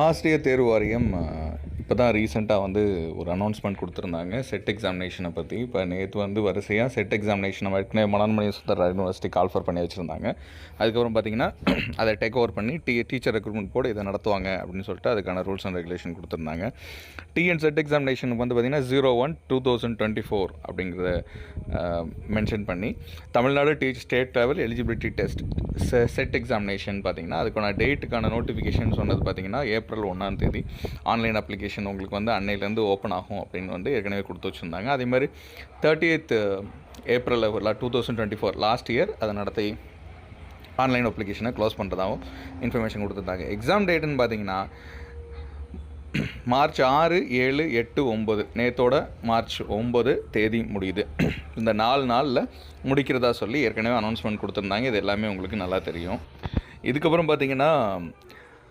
ஆசிரியர் தேர்வு வாரியம் இப்போ தான் ரீசெண்டாக வந்து ஒரு அனௌன்ஸ்மெண்ட் கொடுத்துருந்தாங்க. செட் எக்ஸாமினேஷனை பற்றி இப்போ நேற்று வந்து வரிசையாக செட் எக்ஸாமினேஷன் நம்ம ஏற்கனவே மனோன்மணி சுந்தர் யூனிவர்சிட்டி கால்ஃபர் பண்ணி வச்சுருந்தாங்க. அதுக்கப்புறம் பார்த்தீங்கன்னா அதை டேக் ஓவர் பண்ணி டி டீச்சர் ரெக்ரூட்மெண்ட் போர்டு இதை நடத்துவாங்க அப்படின்னு சொல்லிட்டு அதுக்கான ரூல்ஸ் அண்ட் ரெகுலேஷன் கொடுத்துருந்தாங்க. டிஎன் செட் எக்ஸாமினேஷனுக்கு வந்து பார்த்திங்கன்னா zero one two thousand twenty four அப்படிங்கிறத மென்ஷன் பண்ணி Tamil Nadu teach state level eligibility test SET examination பார்த்தீங்கன்னா அதுக்கான டேட்டுக்கான நோட்டிஃபிகேஷன் சொன்னது பார்த்தீங்கன்னா ஏப்ரல் ஒன்றாம் தேதி. ஆன்லைன் அப்ளிகேஷன் உங்களுக்கு வந்து அன்னையிலேருந்து ஓப்பன் ஆகும் அப்படின்னு வந்து ஏற்கனவே கொடுத்து வச்சுருந்தாங்க. அதே மாதிரி thirty eight April two thousand twenty four last year அதை நடத்தி ஆன்லைன் அப்ளிகேஷனை க்ளோஸ் பண்ணுறதாகவும் இன்ஃபர்மேஷன் கொடுத்துருந்தாங்க. எக்ஸாம் டேட்டுன்னு பார்த்தீங்கன்னா மார்ச் ஆறு ஏழு எட்டு ஒம்பது நேத்தோட மார்ச் ஒம்பது தேதி முடியுது. இந்த நாலு நாளில் முடிக்கிறதா சொல்லி ஏற்கனவே அனௌன்ஸ்மெண்ட் கொடுத்துருந்தாங்க. இது எல்லாமே உங்களுக்கு நல்லா தெரியும். இதுக்கப்புறம் பார்த்தீங்கன்னா